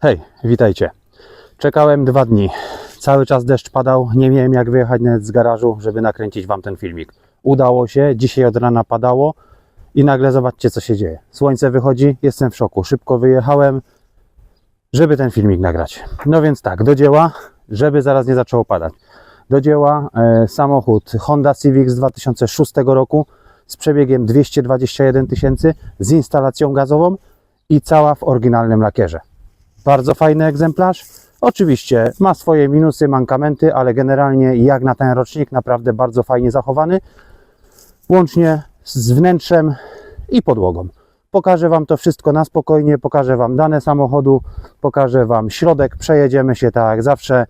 Hej, witajcie. Czekałem dwa dni. Cały czas deszcz padał. Nie miałem jak wyjechać z garażu, żeby nakręcić Wam ten filmik. Udało się. Dzisiaj od rana padało i nagle zobaczcie, co się dzieje. Słońce wychodzi, jestem w szoku. Szybko wyjechałem, żeby ten filmik nagrać. No więc tak, do dzieła, żeby zaraz nie zaczęło padać. Do dzieła e, samochód Honda Civic z 2006 roku z przebiegiem 221 tysięcy z instalacją gazową i cała w oryginalnym lakierze. Bardzo fajny egzemplarz. Oczywiście ma swoje minusy, mankamenty, ale generalnie jak na ten rocznik naprawdę bardzo fajnie zachowany. Łącznie z wnętrzem i podłogą. Pokażę Wam to wszystko na spokojnie, pokażę Wam dane samochodu, pokażę Wam środek, przejedziemy się tak jak zawsze.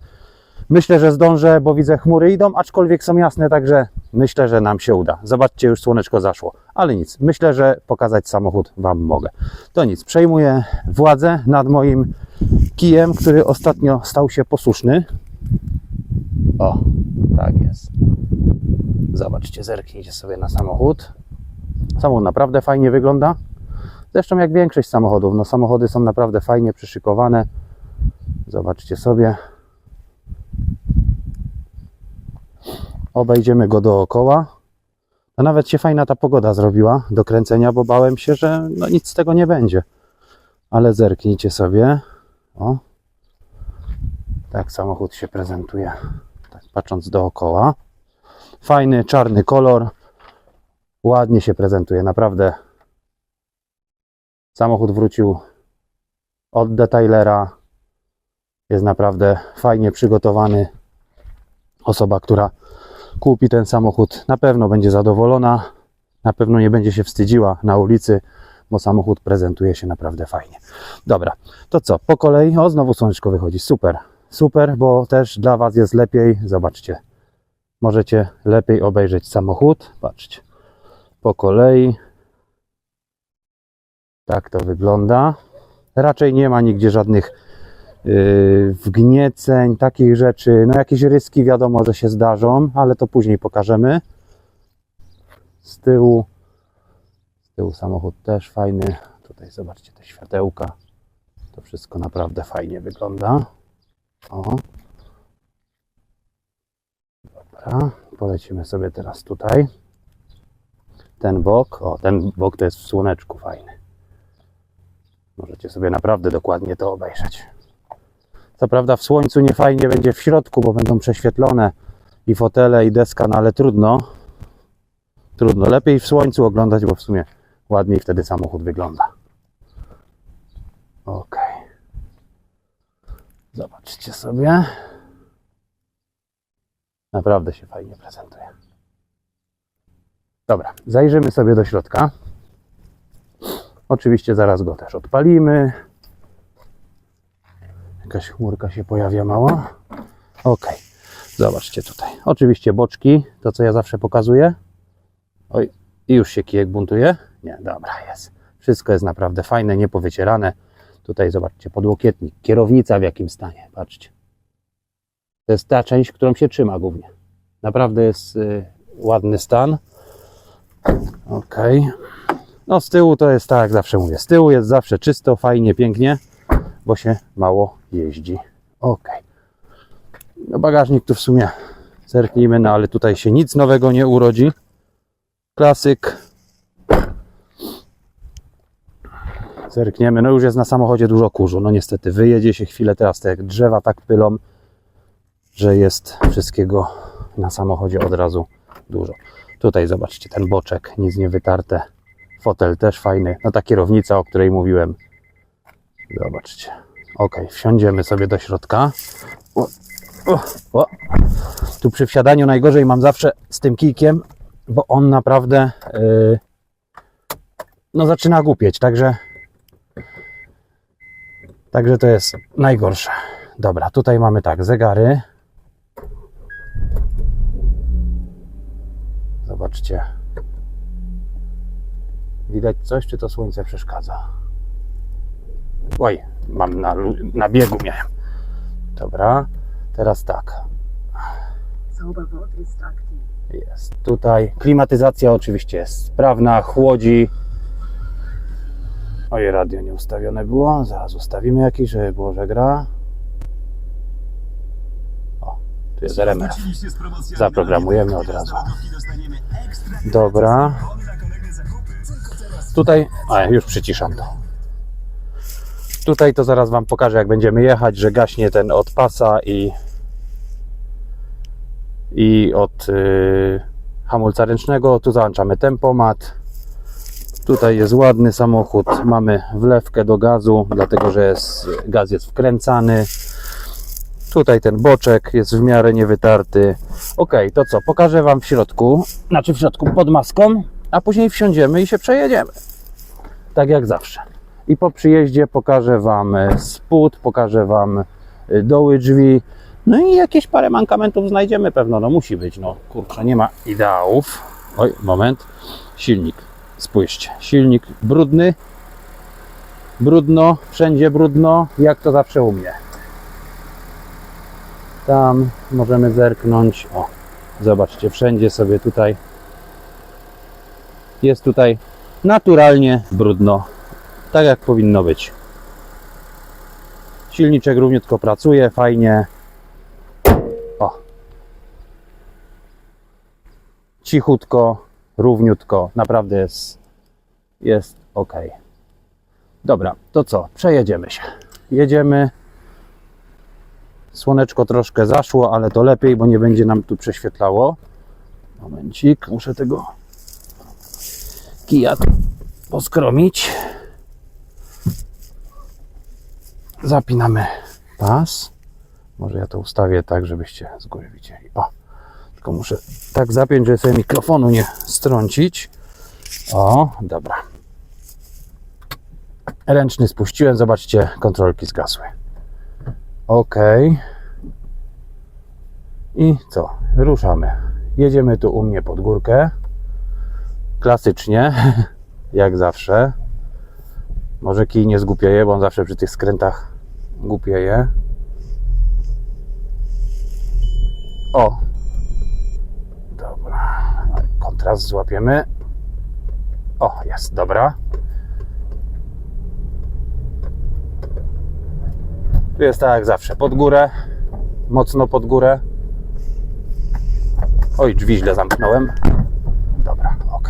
Myślę, że zdążę, bo widzę chmury idą, aczkolwiek są jasne, także myślę, że nam się uda. Zobaczcie, już słoneczko zaszło. Ale nic, myślę, że pokazać samochód Wam mogę. To nic, przejmuję władzę nad moim kijem, który ostatnio stał się posłuszny. O, tak jest. Zobaczcie, zerknijcie sobie na samochód. Samochód naprawdę fajnie wygląda. Zresztą jak większość samochodów, no samochody są naprawdę fajnie przyszykowane. Zobaczcie sobie. Obejdziemy go dookoła. A nawet się fajna ta pogoda zrobiła do kręcenia, bo bałem się, że no nic z tego nie będzie. Ale zerknijcie sobie. O. Tak samochód się prezentuje. Tak patrząc dookoła. Fajny czarny kolor. Ładnie się prezentuje, naprawdę. Samochód wrócił od detailera. Jest naprawdę fajnie przygotowany. Osoba, która kupi ten samochód, na pewno będzie zadowolona. Na pewno nie będzie się wstydziła na ulicy, bo samochód prezentuje się naprawdę fajnie. Dobra, to co? Po kolei. O, znowu słoneczko wychodzi. Super, super, bo też dla Was jest lepiej. Zobaczcie, możecie lepiej obejrzeć samochód. Patrzcie, po kolei. Tak to wygląda. Raczej nie ma nigdzie żadnych wgnieceń, takich rzeczy. No jakieś ryski wiadomo, że się zdarzą, ale to później pokażemy. Z tyłu, z tyłu samochód też fajny. Tutaj zobaczcie te światełka. To wszystko naprawdę fajnie wygląda. O. Dobra, polecimy sobie teraz tutaj. Ten bok, o ten bok to jest w słoneczku fajny. Możecie sobie naprawdę dokładnie to obejrzeć. Co prawda w słońcu nie fajnie będzie w środku, bo będą prześwietlone i fotele, i deska, no ale trudno. Trudno. Lepiej w słońcu oglądać, bo w sumie ładniej wtedy samochód wygląda. Ok. Zobaczcie sobie. Naprawdę się fajnie prezentuje. Dobra, zajrzymy sobie do środka. Oczywiście zaraz go też odpalimy. Jakaś chmurka się pojawia mała. Ok, zobaczcie tutaj. Oczywiście boczki, to co ja zawsze pokazuję. Oj, i już się kijek buntuje. Nie, dobra, jest. Wszystko jest naprawdę fajne, niepowycierane. Tutaj zobaczcie, podłokietnik, kierownica w jakim stanie, patrzcie. To jest ta część, którą się trzyma głównie. Naprawdę jest y, ładny stan. Ok. No z tyłu to jest tak jak zawsze mówię. Z tyłu jest zawsze czysto, fajnie, pięknie, bo się mało jeździ. Ok. No bagażnik tu w sumie zerknijmy, no ale tutaj się nic nowego nie urodzi. Klasyk. Zerkniemy, no już jest na samochodzie dużo kurzu. No niestety wyjedzie się chwilę teraz, te drzewa tak pylą, że jest wszystkiego na samochodzie od razu dużo. Tutaj zobaczcie, ten boczek, nic nie wytarte. Fotel też fajny. No ta kierownica, o której mówiłem. Zobaczcie. Ok, wsiądziemy sobie do środka. O, o, o. Tu przy wsiadaniu najgorzej mam zawsze z tym kijkiem, bo on naprawdę yy, no zaczyna głupieć, także także to jest najgorsze. Dobra, tutaj mamy tak, zegary. Zobaczcie. Widać coś, czy to słońce przeszkadza? Oj, mam na, na biegu miałem. Dobra, teraz tak. Jest tutaj. Klimatyzacja oczywiście jest sprawna, chłodzi. Oj, radio nie ustawione było. Zaraz ustawimy jakieś, żeby było, że gra. O, tu jest RMF. Zaprogramujemy od razu. Dobra. Tutaj, a już przyciszam to. Tutaj to zaraz Wam pokażę, jak będziemy jechać, że gaśnie ten od pasa i i od y, hamulca ręcznego. Tu załączamy tempomat. Tutaj jest ładny samochód. Mamy wlewkę do gazu, dlatego że jest, gaz jest wkręcany. Tutaj ten boczek jest w miarę niewytarty. Ok, to co? Pokażę Wam w środku, znaczy w środku pod maską, a później wsiądziemy i się przejedziemy. Tak jak zawsze. I po przyjeździe pokażę Wam e, spód, pokażę Wam e, doły drzwi. No i jakieś parę mankamentów znajdziemy pewno, no musi być, no kurczę, nie ma ideałów. Oj, moment. Silnik, spójrzcie, silnik brudny, brudno, wszędzie brudno, jak to zawsze u mnie. Tam możemy zerknąć, o, zobaczcie, wszędzie sobie tutaj jest tutaj naturalnie brudno, tak jak powinno być. Silniczek równiutko pracuje, fajnie. O. Cichutko, równiutko, naprawdę jest, jest ok. Dobra, to co? Przejedziemy się. Jedziemy. Słoneczko troszkę zaszło, ale to lepiej, bo nie będzie nam tu prześwietlało. Momencik, muszę tego kija tu poskromić. Zapinamy pas. Może ja to ustawię tak, żebyście z góry widzieli. O, tylko muszę tak zapiąć, żeby sobie mikrofonu nie strącić. O, dobra. Ręczny spuściłem, zobaczcie, kontrolki zgasły. Ok. I co? Ruszamy. Jedziemy tu u mnie pod górkę. Klasycznie, jak zawsze. Może kij nie zgłupieje, bo on zawsze przy tych skrętach głupieje. O! Dobra. Kontrast złapiemy. O, jest, dobra. Tu jest tak jak zawsze, pod górę. Mocno pod górę. Oj, drzwi źle zamknąłem. Dobra, ok.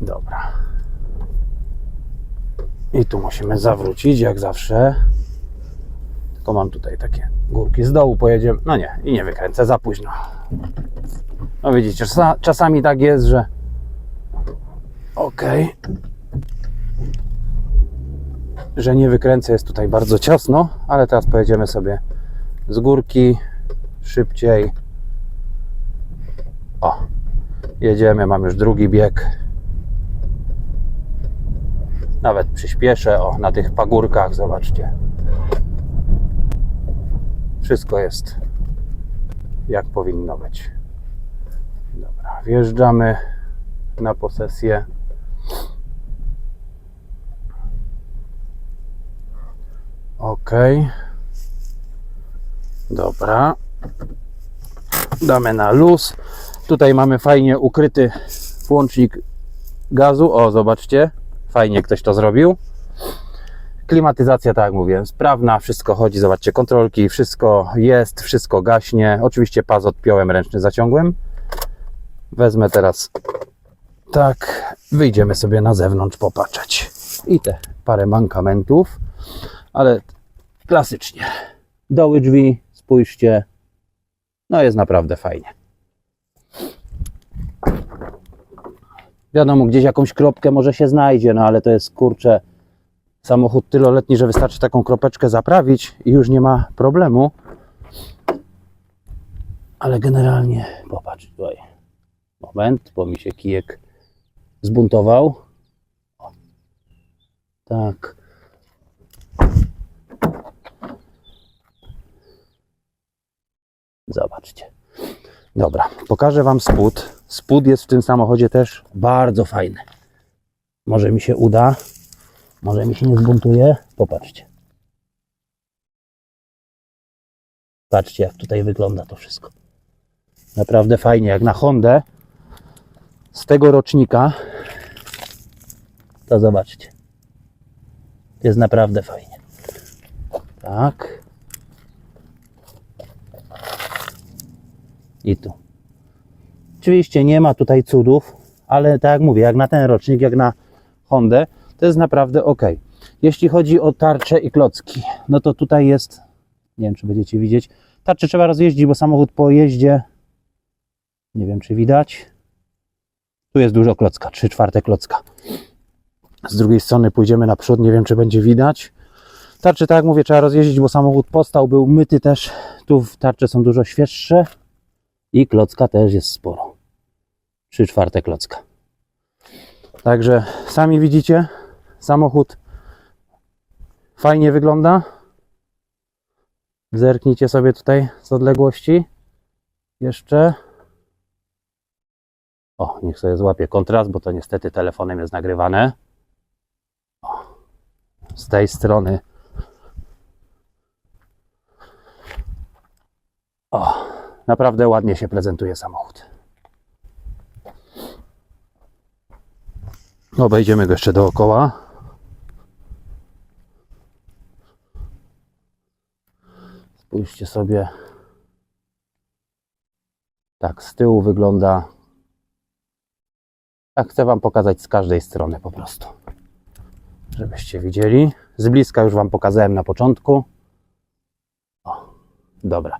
Dobra. I tu musimy zawrócić, jak zawsze. Tylko mam tutaj takie górki z dołu, pojedziemy. No nie, i nie wykręcę, za późno. No widzicie, czasa- czasami tak jest, że. Ok. Że nie wykręcę, jest tutaj bardzo ciasno, ale teraz pojedziemy sobie z górki szybciej. O, jedziemy, mam już drugi bieg. Nawet przyspieszę, o, na tych pagórkach, zobaczcie. Wszystko jest jak powinno być. Dobra, wjeżdżamy na posesję. Ok. Dobra. Damy na luz. Tutaj mamy fajnie ukryty włącznik gazu. O, zobaczcie. Fajnie ktoś to zrobił. Klimatyzacja, tak jak mówiłem, sprawna, wszystko chodzi, zobaczcie, kontrolki, wszystko jest, wszystko gaśnie. Oczywiście pas odpiąłem, ręczny zaciągłem. Wezmę teraz tak, wyjdziemy sobie na zewnątrz popatrzeć. I te parę mankamentów, ale klasycznie. Doły drzwi, spójrzcie. No jest naprawdę fajnie. Wiadomo, gdzieś jakąś kropkę może się znajdzie, no ale to jest kurczę samochód tyloletni, że wystarczy taką kropeczkę zaprawić i już nie ma problemu. Ale generalnie popatrz tutaj. Moment, bo mi się kijek zbuntował. O. Tak. Zobaczcie. Dobra, pokażę Wam spód. Spód jest w tym samochodzie też bardzo fajny. Może mi się uda. Może mi się nie zbuntuje. Popatrzcie. Patrzcie, jak tutaj wygląda to wszystko. Naprawdę fajnie, jak na Hondę z tego rocznika. To zobaczcie. Jest naprawdę fajnie. Tak. I tu. Oczywiście nie ma tutaj cudów, ale tak jak mówię, jak na ten rocznik, jak na Hondę, to jest naprawdę ok. Jeśli chodzi o tarcze i klocki, no to tutaj jest, nie wiem czy będziecie widzieć, tarczę trzeba rozjeździć, bo samochód po jeździe, nie wiem czy widać, tu jest dużo klocka, 3 czwarte klocka. Z drugiej strony pójdziemy naprzód, nie wiem czy będzie widać. Tarcze, tak jak mówię, trzeba rozjeździć, bo samochód postał, był myty też. Tu tarcze są dużo świeższe i klocka też jest sporo. 3 czwarte klocka. Także sami widzicie, samochód fajnie wygląda. Zerknijcie sobie tutaj z odległości. Jeszcze. O, niech sobie złapie kontrast, bo to niestety telefonem jest nagrywane. O, z tej strony. O, naprawdę ładnie się prezentuje samochód. Obejdziemy go jeszcze dookoła. Spójrzcie sobie. Tak, z tyłu wygląda. Tak, chcę Wam pokazać z każdej strony po prostu. Żebyście widzieli. Z bliska już Wam pokazałem na początku. O, dobra.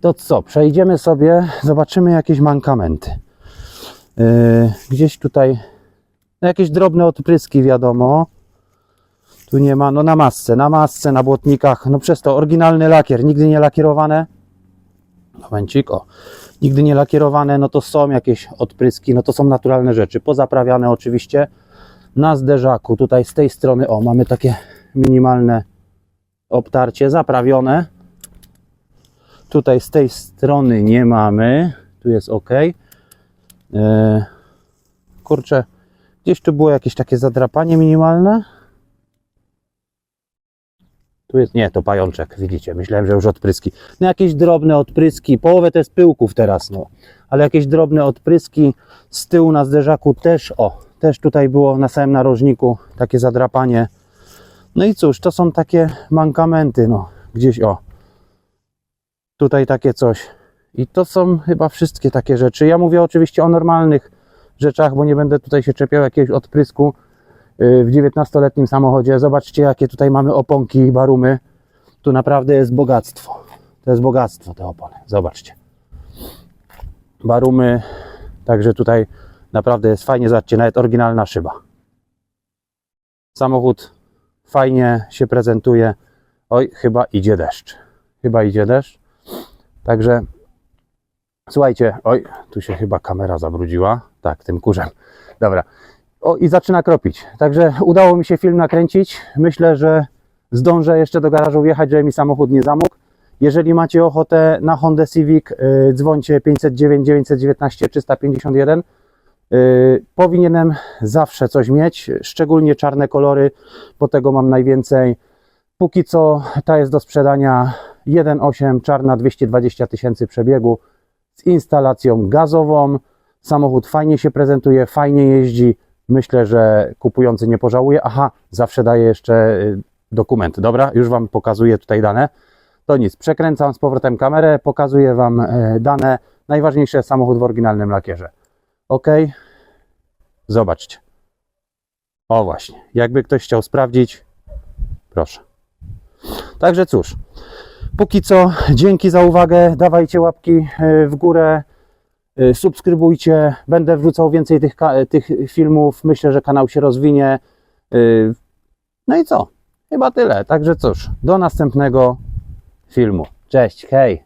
To co? Przejdziemy sobie, zobaczymy jakieś mankamenty. Yy, gdzieś tutaj no jakieś drobne odpryski, wiadomo. Tu nie ma, no na masce, na masce, na błotnikach. No przez to oryginalny lakier, nigdy nie lakierowane. Momencik, o. Nigdy nie lakierowane, no to są jakieś odpryski, no to są naturalne rzeczy. Pozaprawiane oczywiście na zderzaku. Tutaj z tej strony, o, mamy takie minimalne obtarcie, zaprawione. Tutaj z tej strony nie mamy. Tu jest ok. Yy, kurczę, Gdzieś tu było jakieś takie zadrapanie minimalne. Tu jest, nie, to pajączek, widzicie, myślałem, że już odpryski. No jakieś drobne odpryski, połowę to jest pyłków teraz, no. Ale jakieś drobne odpryski z tyłu na zderzaku też, o, też tutaj było na samym narożniku takie zadrapanie. No i cóż, to są takie mankamenty, no, gdzieś, o. Tutaj takie coś. I to są chyba wszystkie takie rzeczy. Ja mówię oczywiście o normalnych rzeczach, bo nie będę tutaj się czepiał jakiegoś odprysku yy, w 19-letnim samochodzie. Zobaczcie, jakie tutaj mamy oponki i barumy. Tu naprawdę jest bogactwo. To jest bogactwo te opony. Zobaczcie. Barumy. Także tutaj naprawdę jest fajnie. Zobaczcie, nawet oryginalna szyba. Samochód fajnie się prezentuje. Oj, chyba idzie deszcz. Chyba idzie deszcz. Także Słuchajcie, oj, tu się chyba kamera zabrudziła. Tak, tym kurzem. Dobra. O, i zaczyna kropić. Także udało mi się film nakręcić. Myślę, że zdążę jeszcze do garażu wjechać, żeby mi samochód nie zamógł. Jeżeli macie ochotę na Honda Civic, yy, dzwońcie 509 919 351. Yy, powinienem zawsze coś mieć, szczególnie czarne kolory, bo tego mam najwięcej. Póki co ta jest do sprzedania 1.8 czarna 220 tysięcy przebiegu z instalacją gazową. Samochód fajnie się prezentuje, fajnie jeździ. Myślę, że kupujący nie pożałuje. Aha, zawsze daję jeszcze y, dokument. Dobra, już Wam pokazuję tutaj dane. To nic, przekręcam z powrotem kamerę, pokazuję Wam e, dane. Najważniejsze samochód w oryginalnym lakierze. Ok, zobaczcie. O właśnie, jakby ktoś chciał sprawdzić, proszę. Także cóż, Póki co, dzięki za uwagę. Dawajcie łapki e, w górę, subskrybujcie. Będę wrzucał więcej tych, tych filmów. Myślę, że kanał się rozwinie. E, No i co? Chyba tyle. Także cóż, do następnego filmu. Cześć, hej!